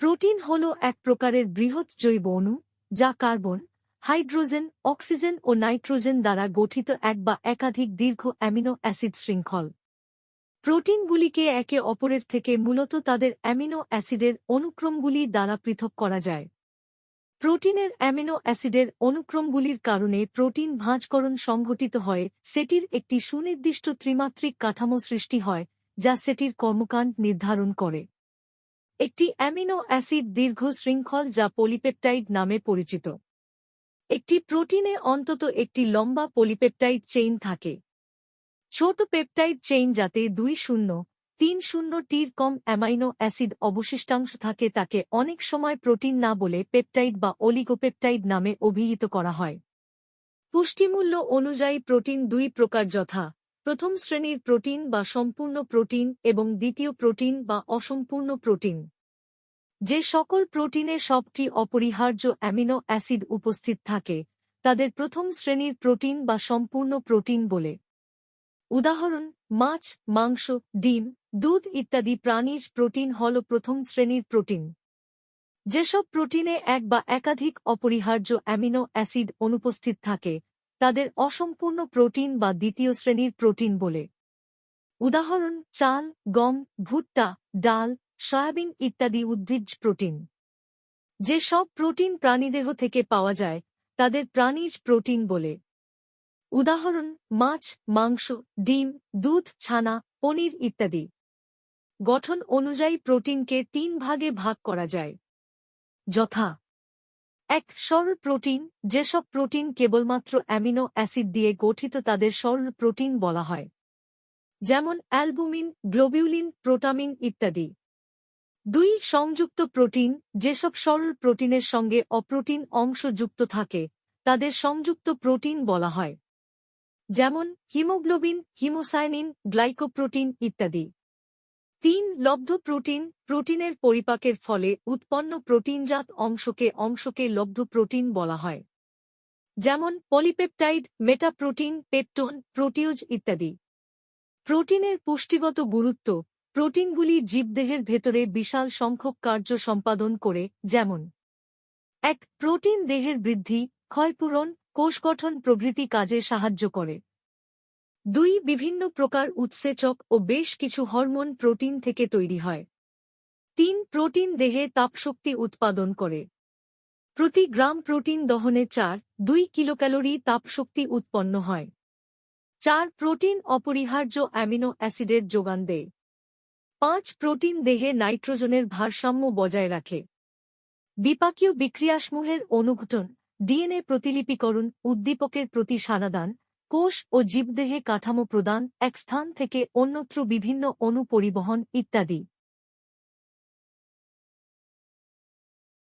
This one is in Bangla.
প্রোটিন হল এক প্রকারের বৃহৎ জৈব অণু, যা কার্বন, হাইড্রোজেন, অক্সিজেন ও নাইট্রোজেন দ্বারা গঠিত এক বা একাধিক দীর্ঘ অ্যামিনো অ্যাসিড শৃঙ্খল। প্রোটিনগুলিকে একে অপরের থেকে মূলত তাদের অ্যামিনো অ্যাসিডের অনুক্রমগুলি দ্বারা পৃথক করা যায়। প্রোটিনের অ্যামিনো অ্যাসিডের অনুক্রমগুলির কারণে প্রোটিন ভাঁজকরণ সংঘটিত হয়, সেটির একটি সুনির্দিষ্ট ত্রিমাত্রিক কাঠামো সৃষ্টি হয়, যা সেটির কর্মকাণ্ড নির্ধারণ করে। একটি অ্যামিনো অ্যাসিড দীর্ঘ শৃঙ্খল যা পলিপেপটাইড নামে পরিচিত। একটি প্রোটিনে অন্তত একটি লম্বা পলিপেপটাইড চেইন থাকে। ছোট পেপটাইড চেইন যাতে দুই শূন্য, তিন শূন্য টির কম অ্যামাইনো অ্যাসিড অবশিষ্টাংশ থাকে তাকে অনেক সময় প্রোটিন না বলে পেপটাইড বা অলিগোপেপটাইড নামে অভিহিত করা হয়। পুষ্টিমূল্য অনুযায়ী প্রোটিন দুই প্রকার যথা। প্রথম শ্রেণির প্রোটিন বা সম্পূর্ণ প্রোটিন এবং দ্বিতীয় প্রোটিন বা অসম্পূর্ণ প্রোটিন। যে সকল প্রোটিনে সবটি অপরিহার্য অ্যামিনো অ্যাসিড উপস্থিত থাকে, তাদের প্রথম শ্রেণির প্রোটিন বা সম্পূর্ণ প্রোটিন বলে। উদাহরণ, মাছ, মাংস, ডিম, দুধ ইত্যাদি প্রাণীজ প্রোটিন হল প্রথম শ্রেণির প্রোটিন। যেসব প্রোটিনে এক বা একাধিক অপরিহার্য অ্যামিনো অ্যাসিড অনুপস্থিত থাকে তাদের অসম্পূর্ণ প্রোটিন বা দ্বিতীয় শ্রেণির প্রোটিন বলে। উদাহরণ, চাল, গম, ভুট্টা, ডাল, সয়াবিন ইত্যাদি উদ্ভিজ্জ প্রোটিন। যে সব প্রোটিন প্রাণীদেহ থেকে পাওয়া যায়, তাদের প্রাণীজ প্রোটিন বলে। উদাহরণ, মাছ, মাংস, ডিম, দুধ, ছানা, পনির ইত্যাদি। গঠন অনুযায়ী প্রোটিনকে তিন ভাগে ভাগ করা যায়। যথা এক সরল প্রোটিন, যেসব প্রোটিন কেবলমাত্র অ্যামিনো অ্যাসিড দিয়ে গঠিত তাদের সরল প্রোটিন বলা হয়। যেমন অ্যালবুমিন, গ্লোবিউলিন, প্রোটামিন ইত্যাদি। দুই সংযুক্ত প্রোটিন, যেসব সরল প্রোটিনের সঙ্গে অপ্রোটিন অংশ যুক্ত থাকে, তাদের সংযুক্ত প্রোটিন বলা হয়। যেমন হিমোগ্লোবিন, হিমোসাইনিন, গ্লাইকোপ্রোটিন ইত্যাদি। তিন লব্ধ প্রোটিন, প্রোটিনের পরিপাকের ফলে উৎপন্ন প্রোটিনজাত অংশকে অংশকে লব্ধ প্রোটিন বলা হয়। যেমন পলিপেপটাইড, মেটাপ্রোটিন, পেপটোন প্রোটিওজ ইত্যাদি। প্রোটিনের পুষ্টিগত গুরুত্ব, প্রোটিনগুলি জীবদেহের ভেতরে বিশাল সংখ্যক কার্য সম্পাদন করে, যেমন এক, প্রোটিন দেহের বৃদ্ধি, ক্ষয়পূরণ কোষ গঠন প্রভৃতি কাজে সাহায্য করে। দুই বিভিন্ন প্রকার উৎসেচক ও বেশ কিছু হরমোন প্রোটিন থেকে তৈরি হয়। তিন প্রোটিন দেহে তাপশক্তি উৎপাদন করে। প্রতি গ্রাম প্রোটিন দহনে চার, দুই কিলোক্যালোরি তাপশক্তি উৎপন্ন হয়। চার প্রোটিন অপরিহার্য অ্যামিনো অ্যাসিডের যোগান দেয়। পাঁচ প্রোটিন দেহে নাইট্রোজেনের ভারসাম্য বজায় রাখে। বিপাকীয় বিক্রিয়াসমূহের অনুঘটন, ডিএনএ প্রতিলিপিকরণ, উদ্দীপকের প্রতি সারাদান কোষ ও জীবদেহে কাঠামো প্রদান এক স্থান থেকে অন্যত্র বিভিন্ন অণু পরিবহন ইত্যাদি।